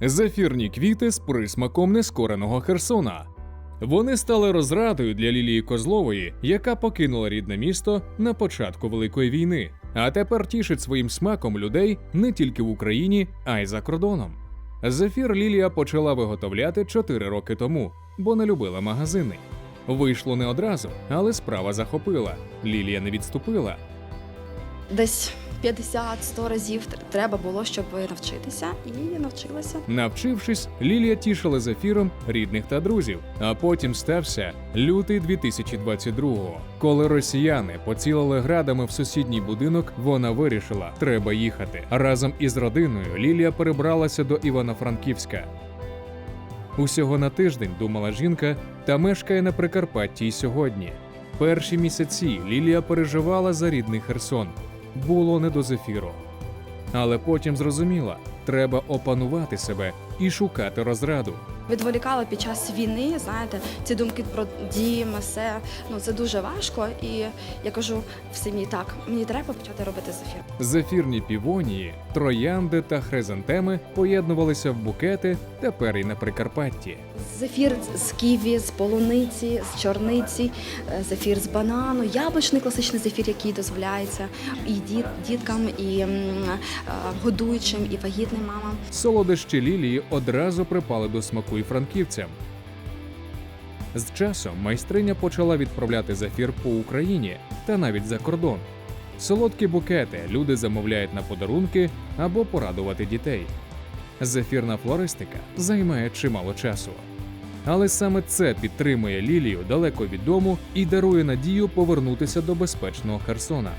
Зефірні квіти з присмаком нескореного Херсона. Вони стали розрадою для Лілії Козлової, яка покинула рідне місто на початку Великої війни, а тепер тішить своїм смаком людей не тільки в Україні, а й за кордоном. Зефір Лілія почала виготовляти 4 роки тому, бо не любила магазини. Вийшло не одразу, але справа захопила. Лілія не відступила. Десь 50-100 разів треба було, щоб навчитися, і навчилася. Навчившись, Лілія тішила зефіром рідних та друзів. А потім стався лютий 2022-го. Коли росіяни поцілили градами в сусідній будинок, вона вирішила, треба їхати. Разом із родиною Лілія перебралася до Івано-Франківська. Усього на тиждень думала жінка та мешкає на Прикарпатті й сьогодні. Перші місяці Лілія переживала за рідний Херсон. Було не до зефіру. Але потім зрозуміла, треба опанувати себе і шукати розраду. Відволікала під час війни, знаєте, ці думки про дім, все. Ну це дуже важко. І я кажу в сім'ї, так, мені треба почати робити зефір. Зефірні півонії, троянди та хризантеми поєднувалися в букети тепер і на Прикарпатті. Зефір з ківі, з полуниці, з чорниці, е, зефір з банану, яблучний класичний зефір, який дозволяється і діт, діткам, і е, годуючим, і вагітним мамам. Солодощі лілії одразу припали до смаку і франківцям. З часом майстриня почала відправляти зефір по Україні та навіть за кордон. Солодкі букети люди замовляють на подарунки або порадувати дітей. Зефірна флористика займає чимало часу. Але саме це підтримує Лілію далеко від дому і дарує надію повернутися до безпечного Херсона.